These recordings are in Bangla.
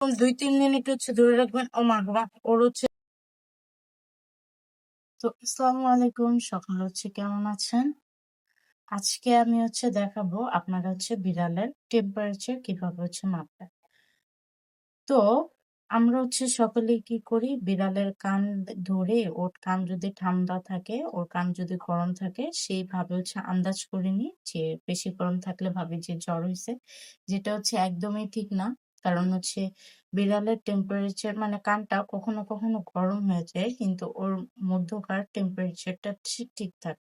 দুই তিন মিনিট হচ্ছে ধরে রাখবেন। ও মা গো মা, ওর হচ্ছে তো আসসালামু আলাইকুম সকাল হচ্ছে কেমন আছেন? আজকে আমি হচ্ছে দেখাবো আপনারা হচ্ছে বিড়ালের টেম্পারেচার কীভাবে হচ্ছে মাপবেন। তো আমরা হচ্ছে সকলে কি করি বিড়ালের কান ধরে ওর কান যদি ঠান্ডা থাকে ওর কান যদি গরম থাকে সেইভাবে হচ্ছে আন্দাজ করে নিই যে বেশি গরম থাকলে ভাবি যে জ্বর হয়েছে যেটা হচ্ছে একদমই ঠিক না। কারণ হচ্ছে বিড়ালের টেম্পারেচার মানে কানটা কখনো কখনো গরম হয়ে যায়, কিন্তু ওর মধ্যকার টেম্পারেচারটা ঠিক ঠিক থাকে।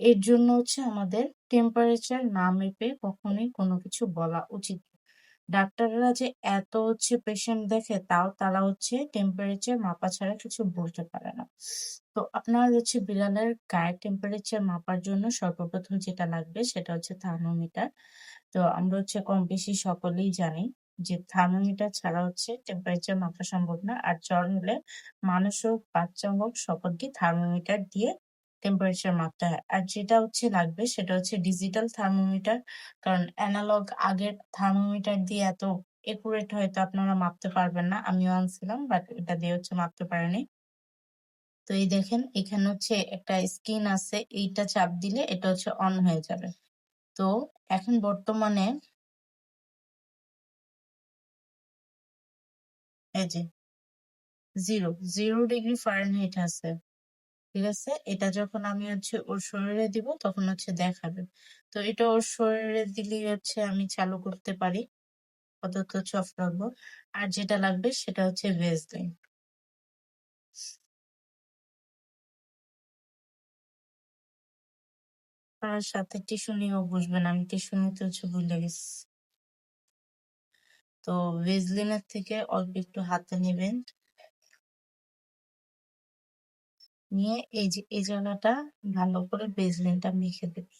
এর জন্য হচ্ছে আমাদের টেম্পারেচার না মেপে কখনোই কোনো কিছু বলা উচিত ডাক্তাররা যে এত হচ্ছে পেশেন্ট দেখে, তাও তারা হচ্ছে টেম্পারেচার মাপা ছাড়া কিছু বলতে পারে না। তো আপনার হচ্ছে বিড়ালের গায়ের টেম্পারেচার মাপার জন্য সর্বপ্রথম যেটা লাগবে সেটা হচ্ছে থার্মোমিটার। তো আমরা হচ্ছে কম বেশি সকলেই জানি যে থার্মোমিটার ছাড়া হচ্ছে টেম্পারেচার মাপা সম্ভব না। আর জ্বর হলে মানুষ হোক বাচ্চা হোক সকলকে থার্মোমিটার দিয়ে টেম্পারেচার মাপতে হয়। আর যেটা হচ্ছে লাগবে সেটা হচ্ছে ডিজিটাল থার্মোমিটার কারণ অ্যানালগ আগের থার্মোমিটার দিয়ে এত একুরেট হয়তো আপনারা মাপতে পারবেন না। আমিও আনছিলাম বাট এটা দিয়ে হচ্ছে মাপতে পারিনি। তো এই দেখেন, এখানে হচ্ছে একটা স্ক্রিন আছে, এইটা চাপ দিলে এটা হচ্ছে অন হয়ে যাবে। তো এখন বর্তমানে এই যে জিরো জিরো ডিগ্রি ফারেনহাইট আছে, ঠিক আছে? এটা যখন আমি হচ্ছে ওর শরীরে দিব, তখন হচ্ছে দেখাবে। তো এটা ওর শরীরে দিলেই হচ্ছে আমি চালু করতে পারি আপাতত চফ রাখব আর যেটা লাগবে সেটা হচ্ছে ভেজলিন সাথে টিস্যু নিয়েও বসবেন আমি টিস্যু নিতে হচ্ছে ভুলে গেছি। তো ভেজলিনের থেকে অল্প একটু হাতে নেবেন। নিয়ে এই যে, এই জায়গাটা ভালো করে ভেজলিনটা মেখে দেবেন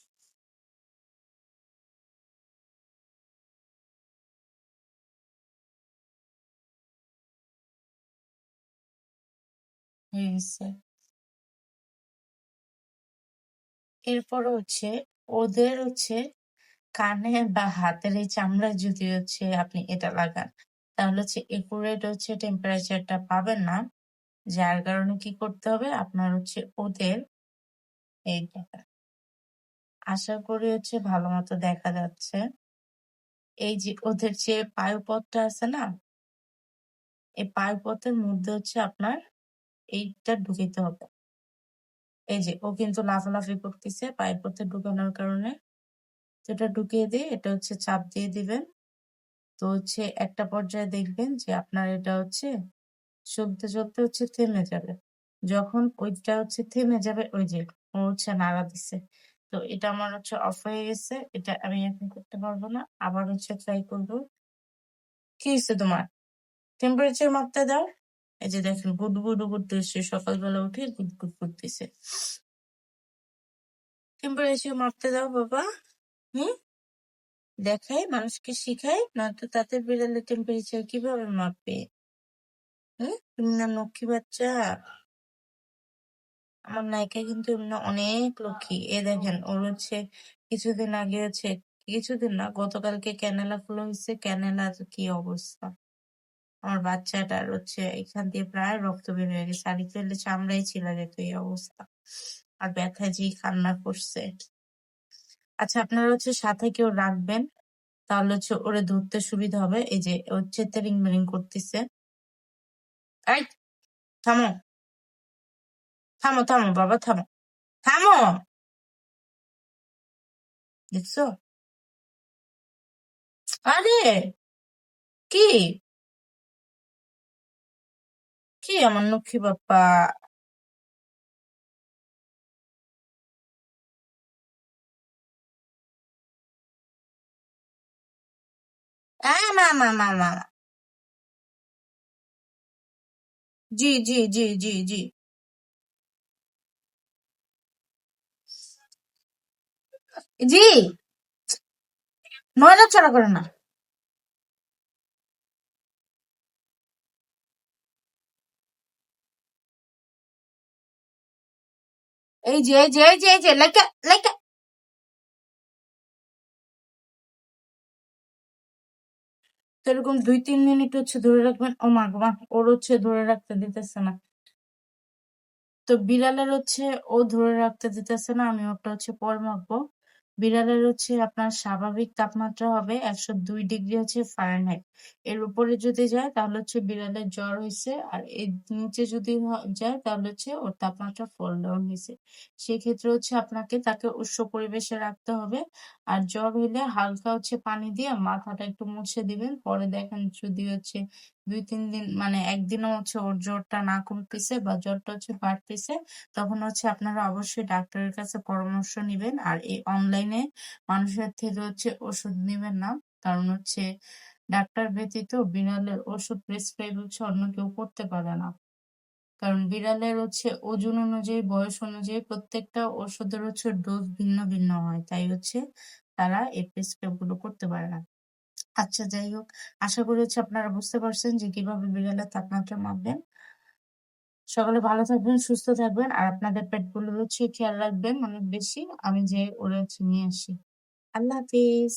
এরপর হচ্ছে ওদের হচ্ছে কানে বা হাতের এই চামড়ায় যদি হচ্ছে আপনি এটা লাগান, তাহলে হচ্ছে একুরেট হচ্ছে টেম্পারেচারটা পাবেন না। যার কারণে কি করতে হবে? আপনার হচ্ছে ওদের এই আশা করি হচ্ছে ভালো মতো দেখা যাচ্ছে। এই যে ওদের যে পায়ুপথটা আছে না, এই পায়ুপথের মধ্যে হচ্ছে আপনার এইটা ঢুকিতে হবে। এই যে ও কিন্তু লাফালাফি করতেছে পায়ুপথে ঢুকানোর কারণে। যেটা ঢুকিয়ে দিয়ে এটা হচ্ছে চাপ দিয়ে দিবেন। তো হচ্ছে একটা পর্যায়ে দেখবেন যে আপনার এটা হচ্ছে চলতে চলতে হচ্ছে থেমে যাবে। যখন ওইটা হচ্ছে থেমে যাবে, ওই যে ও হচ্ছে নাড়া দিছে। তো এটা আমার হচ্ছে অফ হয়ে গেছে, এটা আমি এখন করতে পারব না, আবার হচ্ছে ট্রাই করব। কি হয়েছে তোমার? টেম্পারেচার মাপতে দাও। এই যে দেখেন, গুড গুড করতেছে সকালবেলা উঠে গুড গুড করতেছে টেম্পারেচার মাপতে দাও বাবা। দেখাই, মানুষকে শিখাই, নয়তো তাদের বিড়ালে টেম্পারেচার কীভাবে মাপবে? হুম? তুমি না লক্ষ্মী বাচ্চা? আমার নায়িকা কিন্তু অনেক লক্ষ্মী। এ দেখেন, ওর হচ্ছে কিছুদিন আগে হচ্ছে, কিছুদিন না, গতকালকে ক্যানেলা ফুলো হয়েছে, ক্যানেলার কি অবস্থা? আমার বাচ্চাটার হচ্ছে এখান দিয়ে প্রায় রক্ত বের হয়ে গেছে। আর ফেললে চামড়াই ছিল যেত এই অবস্থা। আর ব্যথা জি কান্না করছে। আচ্ছা আপনারা হচ্ছে সাথে কেউ রাখবেন, তাহলে হচ্ছে ওরে ধরতে সুবিধা হবে। এই যে হচ্ছে তেরিং মেরিং করতেছে। থামো। থামো থামো, বাবা, থামো। থামো! দেখছ? আরে! কি? কি আমার লক্ষ্মী বাপ্পা? মা মা মা মা জি জি জি জি জি। জি। নড়াচড়া করে না। এই যে এই যে এই যে এই যে, লেখা লেখা। তো এরকম দুই, তিন মিনিট হচ্ছে ধরে রাখবেন। ও মা মা, ওর হচ্ছে ধরে রাখতে দিতেছে না। তো বিড়ালের হচ্ছে ও ধরে রাখতে দিতেছে না, আমি ওটা হচ্ছে পর মাখবো। বিড়ালের হচ্ছে আপনার স্বাভাবিক তাপমাত্রা হবে একশো দুই ডিগ্রি হচ্ছে ফারেনহাইট এর উপরে যদি যায় তাহলে হচ্ছে বিড়ালের জ্বর হয়েছে আর এর নিচে যদি যায় তাহলে হচ্ছে ওর তাপমাত্রা ফল ডাউন হয়েছে সেক্ষেত্রে হচ্ছে আপনাকে তাকে উষ্ণ পরিবেশে রাখতে হবে আর জ্বর হইলে হালকা হচ্ছে পানি দিয়ে মাথাটা একটু মুছে দিবেন। পরে দেখেন যদি হচ্ছে দুই, তিন দিন মানে একদিনও হচ্ছে ওর জ্বরটা না কমতেছে বা জ্বরটা হচ্ছে বাড়তেছে, তখন হচ্ছে আপনারা অবশ্যই ডাক্তারের কাছে পরামর্শ নিবেন। আর এই অনলাইনে মানুষের থেকে হচ্ছে ওষুধ নিবেন না। কারণ হচ্ছে ডাক্তার ব্যতীত বিড়ালের ওষুধ প্রেসক্রাইব হচ্ছে অন্য কেউ করতে পারে না। কারণ বিড়ালের হচ্ছে ওজন অনুযায়ী, বয়স অনুযায়ী প্রত্যেকটা ওষুধের হচ্ছে ডোজ ভিন্ন ভিন্ন হয়। তাই হচ্ছে তারা এই প্রেসক্রাইবগুলো করতে পারে না। আচ্ছা যাই হোক। আশা করি হচ্ছে আপনারা বুঝতে পারছেন যে কীভাবে বিড়ালের তাপমাত্রা মাপবেন। সকালে ভালো থাকবেন, সুস্থ থাকবেন আর আপনাদের পেটগুলো হচ্ছে খেয়াল রাখবেন অনেক বেশি। আমি যে ওরা হচ্ছে নিয়ে আসি। আল্লাহ হাফিজ।